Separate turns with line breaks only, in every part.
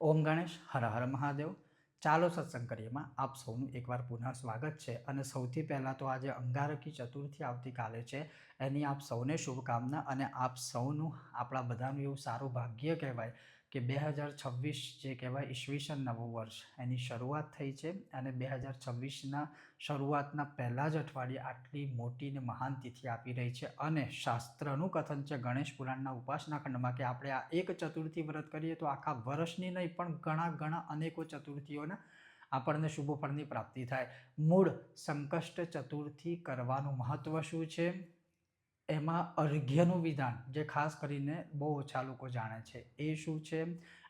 ઓમ ગણેશ, હર હર મહાદેવ. ચાલો સત્સંગ કરીએમાં આપ સૌનું એકવાર પુનઃ સ્વાગત છે. અને સૌથી પહેલાં તો આજે અંગારકી ચતુર્થી આવતીકાલે છે. એની આપ સૌને શુભકામના અને આપ સૌનું આપણા બધાનું એવું સારું ભાગ્ય કહેવાય. કે બે હજાર છવ્વીસ જે કહેવાય ઈસવીસન નવું વર્ષ, એની શરૂઆત થઈ છે અને બે હજાર છવ્વીસના શરૂઆતના પહેલાં જ અઠવાડિયે આટલી મોટી ને મહાન તિથિ આપી રહી છે અને શાસ્ત્રનું કથન છે ગણેશ પુરાણના ઉપાસના ખંડમાં કે આપણે આ એક ચતુર્થી વ્રત કરીએ તો આખા વર્ષની નહીં પણ ઘણા ઘણા અનેકો ચતુર્થીઓના આપણને શુભ ફળની પ્રાપ્તિ થાય. મૂળ સંકષ્ટ ચતુર્થી કરવાનું મહત્ત્વ શું છે? એમાં અર્ઘ્યનું વિધાન, જે ખાસ કરીને બહુ ઓછા લોકો જાણે છે, એ શું છે?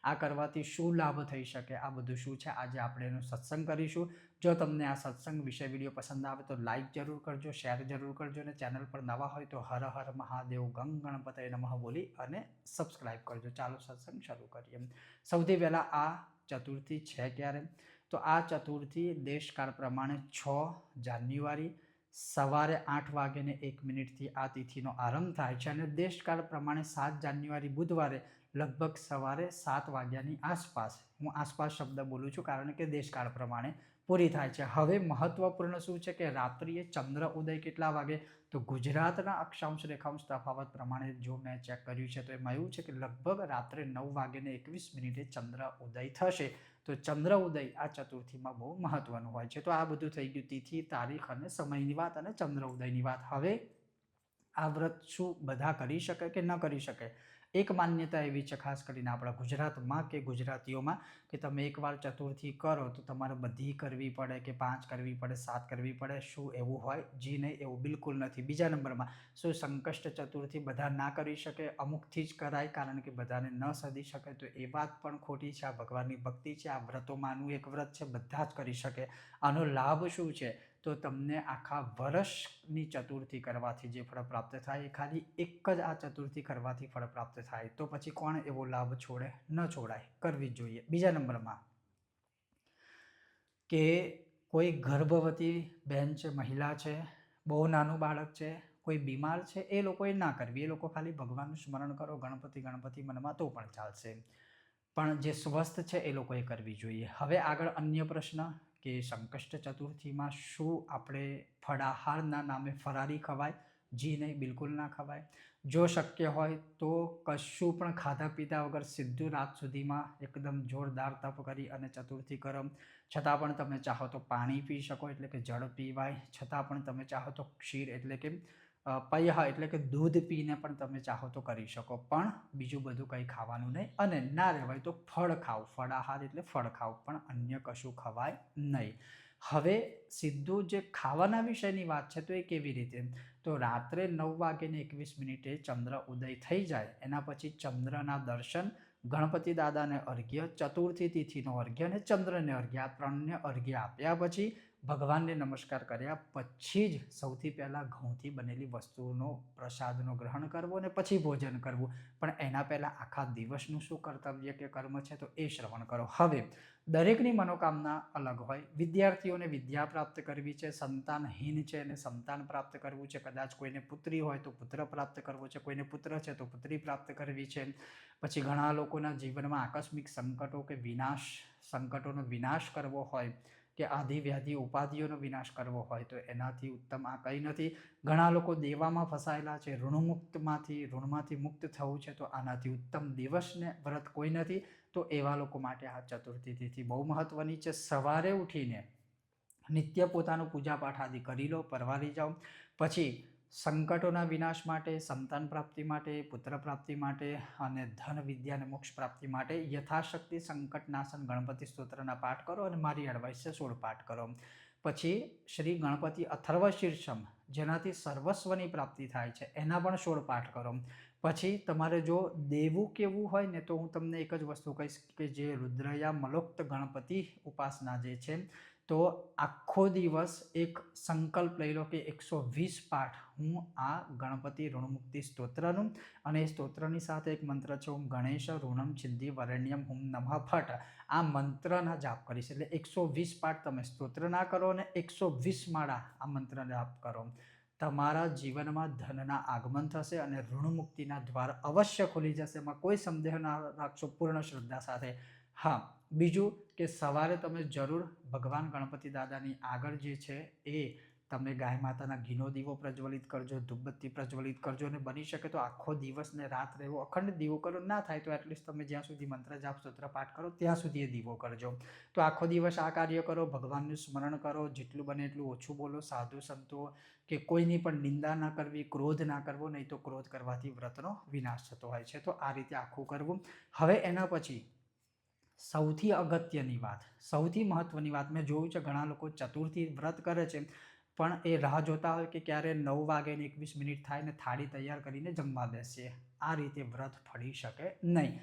આ કરવાથી શું લાભ થઈ શકે? આ બધું શું છે? આજે આપણે એનું સત્સંગ કરીશું. જો તમને આ સત્સંગ વિશે વીડિયો પસંદ આવે તો લાઈક જરૂર કરજો શેર જરૂર કરજો અને ચેનલ પર નવા હોય તો હર હર મહાદેવ, ગંગ ગણપતય નમઃ બોલી અને સબસ્ક્રાઈબ કરજો. ચાલો સત્સંગ શરૂ કરીએ. સૌથી પહેલાં આ ચતુર્થી છે ક્યારે? તો આ ચતુર્થી દેશકાળ પ્રમાણે છ જાન્યુઆરી સવારે આઠ વાગ્યાને એક મિનિટથી આ તિથિનો આરંભ થાય છે અને દેશકાળ પ્રમાણે સાત જાન્યુઆરી બુધવારે લગભગ સવારે સાત વાગ્યાની આસપાસ હું આસપાસ શબ્દ બોલું છું કારણ કે દેશકાળ પ્રમાણે પૂરી થાય છે. હવે મહત્વપૂર્ણ શું છે કે રાત્રિએ ચંદ્ર ઉદય કેટલા વાગે? તો ગુજરાતના અક્ષાંશ રેખાંશ તફાવત પ્રમાણે જો મેં ચેક કર્યું છે તો એમાં એવું છે કે લગભગ રાત્રે નવ વાગ્યાને એકવીસ મિનિટે ચંદ્ર ઉદય થશે. તો ચંદ્ર ઉદય આ ચતુર્થીમાં બહુ મહત્વનું હોય છે. તો આ બધું થઈ ગયું. તિથિ, તારીખ અને સમયની વાત અને ચંદ્ર ઉદયની વાત. હવે આ વ્રત શું બધા કરી શકે કે ન કરી શકે? એક માન્યતા એવી છે, ખાસ કરીને આપણા ગુજરાતમાં કે ગુજરાતીઓમાં, કે તમે એકવાર ચતુર્થી કરો તો તમારે બધી કરવી પડે કે પાંચ કરવી પડે, સાત કરવી પડે, શું એવું હોય, જી નહીં, એવું બિલકુલ નથી. બીજા નંબરમાં, શું સંકષ્ટ ચતુર્થી બધા ના કરી શકે, અમુકથી જ કરાય, કારણ કે બધાને ન સદી શકે, તો એ વાત પણ ખોટી છે. આ ભગવાનની ભક્તિ છે, આ વ્રતોમાંનું એક વ્રત છે, બધા જ કરી શકે. આનો લાભ શું છે? તો તમને આખા વર્ષની ચતુર્થી કરવાથી જે ફળ પ્રાપ્ત થાય એ ખાલી એક જ આ ચતુર્થી કરવાથી ફળ પ્રાપ્ત થાય. તો પછી કોણ એવો લાભ છોડે? ન છોડાય. કરવી જ જોઈએ. બીજા નંબરમાં કે કોઈ ગર્ભવતી બહેન છે, મહિલા છે, બહુ નાનું બાળક છે, કોઈ બીમાર છે, એ લોકોએ ના કરવી. એ લોકો ખાલી ભગવાનનું સ્મરણ કરો, ગણપતિ ગણપતિ મનમાં તો પણ ચાલશે. પણ જે સ્વસ્થ છે એ લોકોએ કરવી જોઈએ. હવે આગળ અન્ય પ્રશ્ન. કે સંકષ્ટ ચતુર્થીમાં શું આપણે ફળાહારના નામે ફરારી ખવાય, જી નહીં, બિલકુલ ના ખવાય. જો શક્ય હોય તો કશું પણ ખાધા પીધા વગર સીધું રાત સુધીમાં એકદમ જોરદાર તપ કરી અને ચતુર્થી કરમ. છતાં પણ તમે ચાહો તો પાણી પી શકો એટલે કે જળ પીવાય. છતાં પણ તમે ચાહો તો ક્ષીર એટલે કે પયહ એટલે કે દૂધ પીને પણ તમે ચાહો તો કરી શકો. પણ બીજું બધું કંઈ ખાવાનું નહીં. અને ના રહેવાય તો ફળ ખાવ ફળાહાર એટલે ફળ ખાવ પણ અન્ય કશું ખવાય નહીં. હવે સીધું જે ખાવાના વિષયની વાત છે તો એ કેવી રીતે? તો રાત્રે નવ વાગ્યે એકવીસ મિનિટે ચંદ્ર ઉદય થઈ જાય. એના પછી ચંદ્રના દર્શન, ગણપતિ દાદાને અર્ઘ્ય, ચતુર્થી તિથિનો અર્ઘ્ય અને ચંદ્રને અર્ઘ્ય, આ ત્રણને અર્ઘ્ય આપ્યા પછી ભગવાનને નમસ્કાર કર્યા, પછી જ સૌથી પહેલાં ઘઉંથી બનેલી વસ્તુનો પ્રસાદનો ગ્રહણ કરવો અને પછી ભોજન કરવું. પણ એના પહેલાં આખા દિવસનું શું કર્તવ્ય કે કર્મ છે તો એ શ્રવણ કરો. હવે, દરેકની મનોકામના અલગ હોય. વિદ્યાર્થીઓને વિદ્યા પ્રાપ્ત કરવી છે, સંતાનહીન છે અને સંતાન પ્રાપ્ત કરવું છે. કદાચ કોઈને પુત્રી હોય તો પુત્ર પ્રાપ્ત કરવો છે, કોઈને પુત્ર છે તો પુત્રી પ્રાપ્ત કરવી છે. પછી ઘણા લોકોના જીવનમાં આકસ્મિક સંકટો કે વિનાશ, સંકટોનો વિનાશ કરવો હોય. કે આધિ વ્યાધિ ઉપાધિઓનો વિનાશ કરવો હોય તો એનાથી ઉત્તમ આ કંઈ નથી. ઘણા લોકો દેવામાં ફસાયેલા છે, ઋણમુક્તમાંથી, ઋણમાંથી મુક્ત થવું છે તો આનાથી ઉત્તમ દિવસને વ્રત કોઈ નથી. તો એવા લોકો માટે આ ચતુર્થી તિથિ બહુ મહત્ત્વની છે. સવારે ઉઠીને નિત્ય પોતાનું પૂજાપાઠ આદિ કરી લો, પરવારી જાઓ. પછી સંકટોના વિનાશ માટે, સંતાન પ્રાપ્તિ માટે, પુત્ર પ્રાપ્તિ માટે અને ધન, વિદ્યા અને મોક્ષ પ્રાપ્તિ માટે યથાશક્તિ સંકટનાશન ગણપતિ સ્તોત્રના પાઠ કરો અને મારી એડવાઇસ સોળ પાઠ કરો. પછી શ્રી ગણપતિ અથર્વ શીર્ષમ જેનાથી સર્વસ્વની પ્રાપ્તિ થાય છે, એના પણ સોળ પાઠ કરો. પછી તમારે જો દેવું કેવું હોય ને તો હું તમને એક જ વસ્તુ કહીશ કે જે રુદ્રયા મલોક્ત ગણપતિ ઉપાસના જે છે તો આખો દિવસ એક સંકલ્પ લઈ લો કે એકસો વીસ પાઠ હું આ ગણપતિ ઋણમુક્તિ સ્તોત્રનું અને એ સ્તોત્રની સાથે એક મંત્ર છે, ઓમ ગણેશ ઋણમ છિદ્ધિ વરણ્યમ હુમ નમઃ ફટ. આ મંત્રના જાપ કરીશ એટલે એકસો વીસ પાઠ તમે સ્તોત્રના કરો અને એકસો વીસ માળા આ મંત્ર જાપ કરો. તમારા જીવનમાં ધનના આગમન થશે અને ઋણમુક્તિના દ્વાર અવશ્ય ખુલી જશે. એમાં કોઈ સંદેહ ના રાખશો, પૂર્ણ શ્રદ્ધા સાથે. હા. બીજું કે સવારે તમે જરૂર ભગવાન ગણપતિ દાદાની આગળ જે છે એ તમે ગાય માતાના ઘીનો દીવો પ્રજ્વલિત કરજો, ધૂપબત્તી પ્રજ્વલિત કરજો અને બની શકે તો આખો દિવસ ને રાત રહેવો અખંડ દીવો કરો. ના થાય તો એટલીસ્ટ તમે જ્યાં સુધી મંત્ર જાપ સૂત્ર પાઠ કરો ત્યાં સુધી એ દીવો કરજો. તો આખો દિવસ આ કાર્ય કરો, ભગવાનનું સ્મરણ કરો, જેટલું બને એટલું ઓછું બોલો. સાધુ, સંતો કે કોઈની પણ નિંદા ના કરવી, ક્રોધ ના કરવો, નહીં તો ક્રોધ કરવાથી વ્રતનો વિનાશ થતો હોય છે. તો આ રીતે આખું કરવું. હવે એના પછી સૌથી અગત્યની વાત, સૌથી મહત્વની વાત. મેં જોયું છે, ઘણા લોકો ચતુર્થી વ્રત કરે છે, પણ એ રાહ જોતા હોય કે ક્યારે નવ વાગે ને એકવીસ મિનિટ થાય ને થાળી તૈયાર કરીને જમવા બેસીએ આ રીતે વ્રત ફળી શકે નહીં.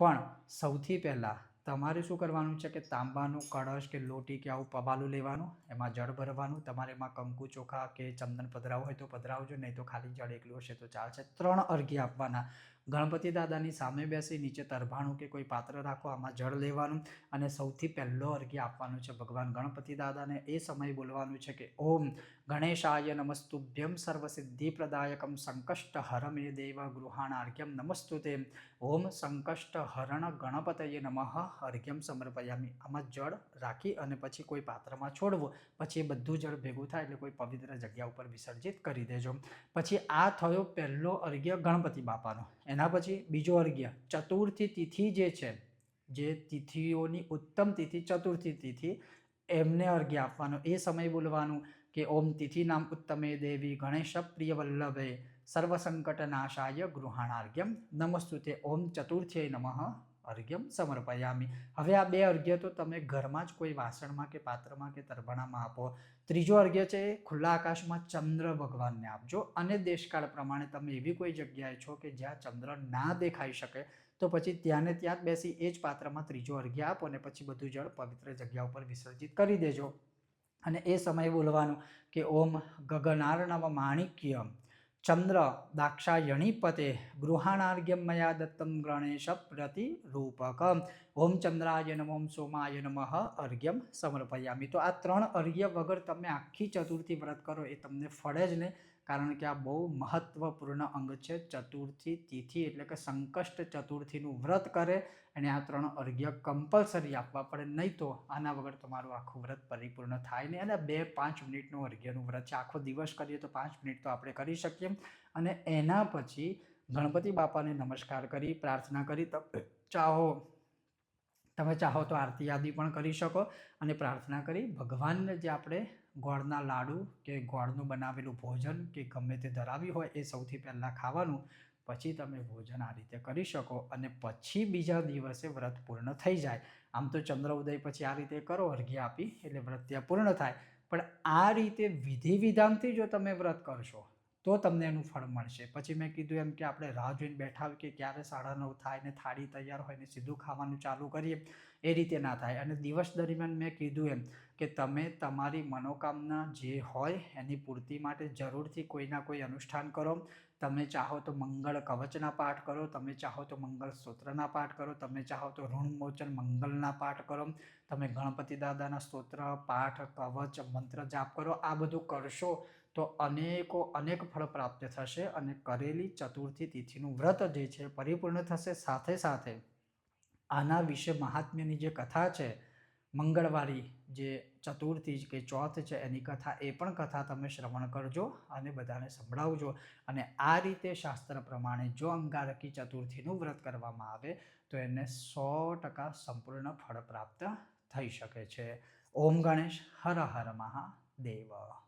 પણ સૌથી પહેલાં તમારે શું કરવાનું છે કે તાંબાનું કળશ કે લોટી કે આવું પવાલું લેવાનું, એમાં જળ ભરવાનું. તમારે એમાં કંકુ ચોખા કે ચંદન પધરાવું હોય તો પધરાવજો, નહીં તો ખાલી જળ એકલું હશે તો ચાલશે. ત્રણ અર્ઘ્ય આપવાના. ગણપતિ દાદાની સામે બેસી નીચે તરભાણું કે કોઈ પાત્ર રાખો, આમાં જળ લેવાનું અને સૌથી પહેલો અર્ઘ્ય આપવાનું છે ભગવાન ગણપતિ દાદાને. એ સમયે બોલવાનું છે કે, ઓમ ગણેશાય નમસ્તુભ્યમ સર્વસિદ્ધિ પ્રદાયકમ સંકષ્ટ હરમે દેવ ગૃહાણાર્ઘ્યમ નમસ્તુ તે ઓમ સંકષ્ટ હરણ ગણપતયે નમઃ અર્ઘ્યમ સમર્પયામી. આમાં જળ રાખી અને પછી કોઈ પાત્રમાં છોડવું. પછી એ બધું જળ ભેગું થાય એટલે કોઈ પવિત્ર જગ્યા ઉપર વિસર્જિત કરી દેજો. પછી આ થયો પહેલો અર્ઘ્ય ગણપતિ બાપાનો. એના પછી બીજો અર્ઘ્ય, ચતુર્થી તિથિ જે છે, જે તિથિઓની ઉત્તમ તિથિ, ચતુર્થી તિથિ, એમને અર્ઘ્ય આપવાનો. એ સમય બોલવાનું કે, ઓમ તિથિ નામ ઉત્તમે દેવી ગણેશ પ્રિય વલ્લભે સર્વસંકટ નાશાય ગૃહાણાર્ઘ્યમ નમસ્તુતે, ઓમ ચતુર્થ્યય નમઃ. અર્ઘ્યમ સમર્પયામી. હવે આ બે અર્ઘ્ય તો તમે ઘરમાં જ કોઈ વાસણમાં કે પાત્રમાં કે તરભણામાં આપો. ત્રીજો અર્ઘ્ય છે ખુલ્લા આકાશમાં ચંદ્ર ભગવાનને આપજો. અને દેશકાળ પ્રમાણે તમે એવી કોઈ જગ્યાએ છો કે જ્યાં ચંદ્ર ના દેખાઈ શકે, તો પછી ત્યાં ને ત્યાં જ બેસી એ જ પાત્રમાં ત્રીજો અર્ઘ્ય આપો અને પછી બધું જળ પવિત્ર જગ્યા ઉપર વિસર્જિત કરી દેજો. અને એ સમયે બોલવાનું કે ઓમ ગગનાર્ણવ માણિક્યમ ચંદ્ર દાક્ષાયણીપતે ગૃહાણાર્ઘ્યમ મયા દત્તમ ગણેશ પ્રતિરૂપક ઓમ ચંદ્રાય નમ ઓમ સોમાય નમ અર્ઘ્યમ સમર્પયામી તો આ ત્રણ અર્ઘ્ય વગર તમે આખી ચતુર્થી વ્રત કરો, એ તમને ફળે જ નહીં. કારણ કે આ બહુ મહત્વપૂર્ણ અંગ છે, ચતુર્થી તિથિ એટલે કે સંકષ્ટ ચતુર્થીનું વ્રત કરે અને આ ત્રણ અર્ઘ્ય કમ્પલસરી આપવા પડે, નહીં તો આના વગર તમારું આખું વ્રત પરિપૂર્ણ થાય નહીં. અને બે પાંચ મિનિટનું અર્ઘ્યનું વ્રત છે. આખો દિવસ કરીએ તો પાંચ મિનિટ તો આપણે કરી શકીએ. અને એના પછી ગણપતિ બાપાને નમસ્કાર કરી, પ્રાર્થના કરી તમે ચાહો તમે ચાહો તો આરતી યાદી પણ કરી શકો અને પ્રાર્થના કરી. ભગવાનને જે આપણે ગોળના લાડુ કે ગોળનું બનાવેલું ભોજન કે ગમે તે ધરાવી હોય એ સૌથી પહેલાં ખાવાનું, પછી તમે ભોજન આ રીતે કરી શકો અને પછી બીજા દિવસે વ્રત પૂર્ણ થઈ જાય. આમ તો ચંદ્ર ઉદય પછી આ રીતે કરો, અર્ઘ્ય આપી એટલે વ્રત ત્યાં પૂર્ણ થાય. પણ આ રીતે વિધિ વિધાનથી જો તમે વ્રત કરશો તો તમને એનું ફળ મળશે. પછી મેં કીધું એમ કે આપણે રાહ જોઈને બેઠા હોય કે ક્યારે સાડા નવ થાય ને થાળી તૈયાર હોય ને સીધું ખાવાનું ચાલુ કરીએ, એ રીતે ના થાય. અને દિવસ દરમિયાન મેં કીધું એમ કે તમે તમારી મનોકામના જે હોય એની પૂર્તિ માટે જરૂરથી કોઈના કોઈ અનુષ્ઠાન કરો. તમે ચાહો તો મંગળ કવચના પાઠ કરો, તમે ચાહો તો મંગળ સ્તોત્રના પાઠ કરો, તમે ચાહો તો ઋણમોચન મંગલના પાઠ કરો, તમે ગણપતિ દાદાના સ્તોત્ર, પાઠ, કવચ, મંત્ર જાપ કરો, આ બધું કરશો તો અનેકો, અનેક ફળ પ્રાપ્ત થશે અને કરેલી ચતુર્થી તિથિનું વ્રત જે છે પરિપૂર્ણ થશે સાથે સાથે. આના વિશે મહાત્મ્યની જે કથા છે, મંગળવારી જે ચતુર્થી કે ચોથ છે એની કથા, એ પણ કથા તમે શ્રવણ કરજો અને બધાને સંભળાવજો. અને આ રીતે શાસ્ત્ર પ્રમાણે જો અંગારકી ચતુર્થીનું વ્રત કરવામાં આવે, તો એને સો ટકા સંપૂર્ણ ફળ પ્રાપ્ત થઈ શકે છે. ઓમ ગણેશ, હર હર મહાદેવ.